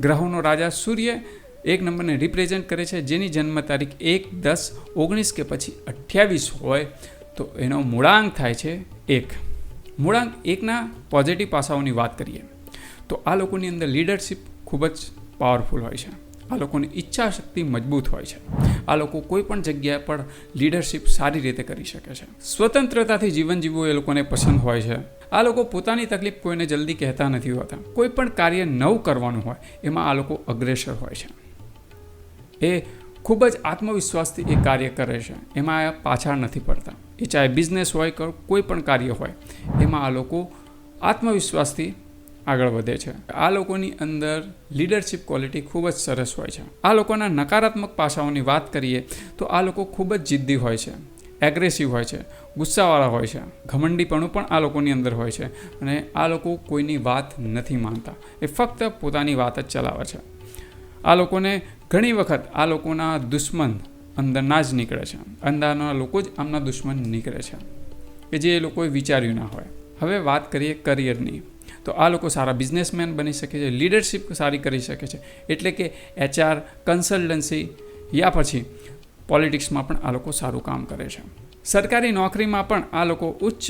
ગ્રહોનો રાજા સૂર્ય એક નંબરને રિપ્રેઝેન્ટ કરે છે, જેની જન્મ તારીખ એક દસ ઓગણીસ કે પછી અઠ્યાવીસ હોય, તો એનો મૂળાંક થાય છે એક. મૂળાંક એકના પોઝિટિવ પાસાઓની વાત કરીએ, તો આ લોકોની અંદર લીડરશિપ ખૂબ જ પાવરફુલ હોય છે. આ લોકોની ઈચ્છા શક્તિ મજબૂત હોય છે. આ લોકો કોઈ પણ જગ્યા પર લીડરશિપ સારી રીતે કરી શકે છે. સ્વતંત્રતાથી જીવન જીવવું એ લોકોને પસંદ હોય છે. આ લોકો પોતાની તકલીફ કોઈને જલ્દી કહેતા નથી હોતા. કોઈ પણ કાર્ય નવું કરવાનું હોય, એમાં આ લોકો અગ્રેસર હોય છે. એ ખૂબ જ આત્મવિશ્વાસથી એ કાર્ય કરે છે. એમાં પાછળ નથી પડતા. એ ચાહે બિઝનેસ હોય કોઈ પણ કાર્ય હોય, એમાં આ લોકો આત્મવિશ્વાસથી આગળ વધે છે. આ લોકોની અંદર લીડરશિપ ક્વોલિટી ખૂબ જ સરસ હોય છે. આ લોકોના નકારાત્મક પાસાઓની વાત કરીએ તો આ લોકો ખૂબ જ જિદ્દી હોય છે એગ્રેસિવ હોય છે, ગુસ્સાવાળા હોય છે, ઘમંડીપણું પણ આ લોકોની અંદર હોય છે અને આ લોકો કોઈની વાત નથી માનતા. એ ફક્ત પોતાની વાત જ ચલાવે છે. આ લોકોને ઘણી વખત આ લોકોના દુશ્મન અંદરના જ નીકળે છે. અંદરના લોકો જ આમના દુશ્મન નીકળે છે. કે જે એ લોકોએ વિચાર્યું ના હોય. હવે વાત કરીએ કરિયરની તો આ લોકો સારા બિઝનેસમેન બની શકે છે લીડરશિપ સારી કરી શકે છે. એટલે કે એચઆર કન્સલ્ટન્સી યા પછી પોલિટિક્સમાં પણ આ લોકો સારું કામ કરે છે. સરકારી નોકરીમાં પણ આ લોકો ઉચ્ચ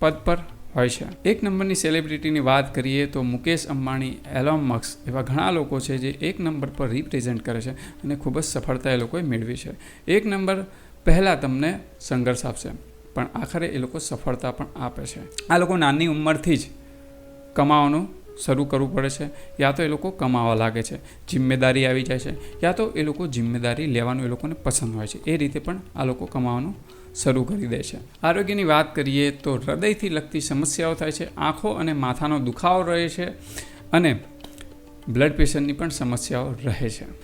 પદ પર હોય છે. એક નંબરની સેલિબ્રિટીની વાત કરીએ તો મુકેશ અંબાણી એલોન મક્સ એવા ઘણા લોકો છે જે એક નંબર પર રિપ્રેઝેન્ટ કરે છે અને ખૂબ જ સફળતા એ લોકોએ મેળવી છે. એક નંબર પહેલાં તમને સંઘર્ષ આપશે, પણ આખરે એ લોકો સફળતા પણ આપે છે. આ લોકો નાની ઉંમરથી જ કમાવાનું શરૂ કરવું પડે છે, યા તો એ લોકો કમાવા લાગે છે, જિમ્મેદારી આવી જાય છે, યા તો એ લોકો જિમ્મેદારી લેવાનું એ લોકોને પસંદ હોય છે. એ રીતે પણ આ લોકો કમાવાનું શરૂ કરી દે છે. આરોગ્યની વાત કરીએ તો હૃદયથી લગતી સમસ્યાઓ થાય છે, આંખો અને માથાનો દુખાવો રહે છે અને બ્લડ પ્રેશરની પણ સમસ્યાઓ રહે છે.